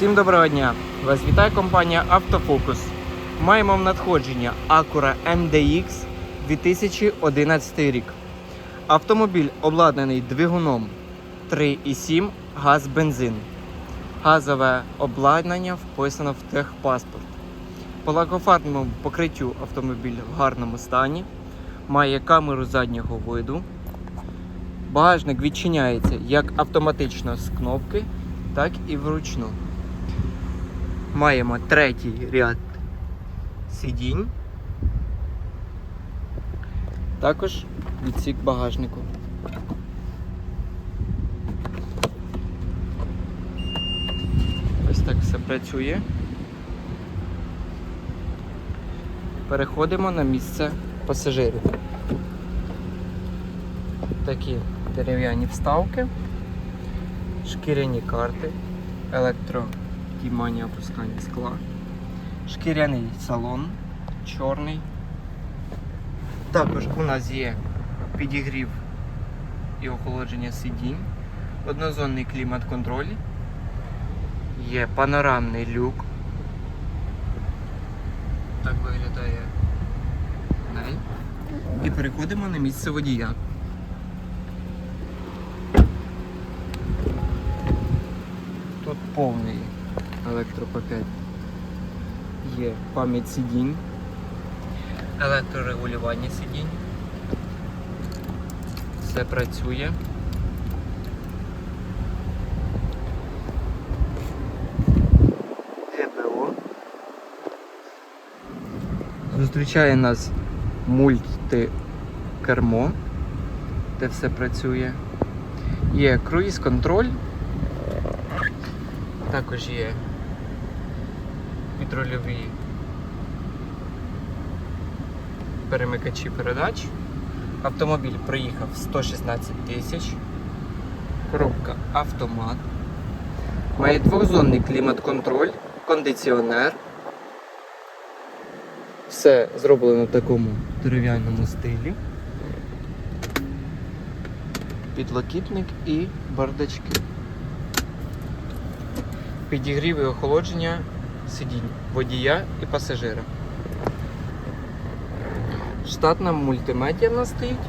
Всім доброго дня! Вас вітає компанія Автофокус. Маємо в надходження Acura MDX 2011 рік. Автомобіль обладнаний двигуном 3,7 газ-бензин. Газове обладнання вписано в техпаспорт. По лакофарбному покриттю автомобіль в гарному стані. Має камеру заднього виду. Багажник відчиняється як автоматично з кнопки, так і вручну. Маємо третій ряд сидінь. Також відсік багажнику. Ось так все працює. Переходимо на місце пасажирів. Такі дерев'яні вставки, шкіряні карти, електродіймання опускання скла, шкіряний салон, чорний. Також у нас є підігрів і охолодження сидінь, однозонний клімат-контроль, є панорамний люк. Так виглядає панель. І переходимо на місце водія. Тут повний електропакет. Є пам'ять сидінь, електрорегулювання сидінь. Все працює. ГБО. Зустрічає нас мультикермо, де все працює. Є круїз-контроль. Також є підрульові перемикачі передач. Автомобіль проїхав 116 тисяч. Коробка автомат. Має двохзонний клімат-контроль, кондиціонер. Все зроблено в такому дерев'яному стилі. Підлокітник і бардачки. Підігрів і охолодження сидінь водія і пасажира. Штатна мультимедіа нас стоїть.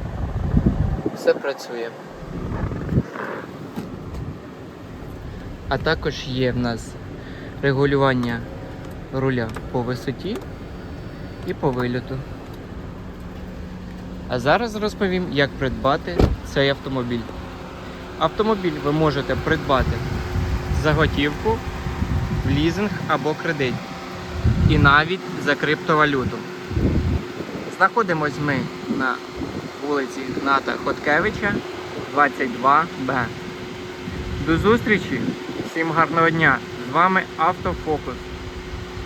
Все працює. А також є в нас регулювання руля по висоті і по вильоту. А зараз розповім, як придбати цей автомобіль. Автомобіль ви можете придбати за готівку, в лізинг або кредит. І навіть за криптовалюту. Знаходимось ми на вулиці Гната Хоткевича, 22Б. До зустрічі! Всім гарного дня! З вами Автофокус.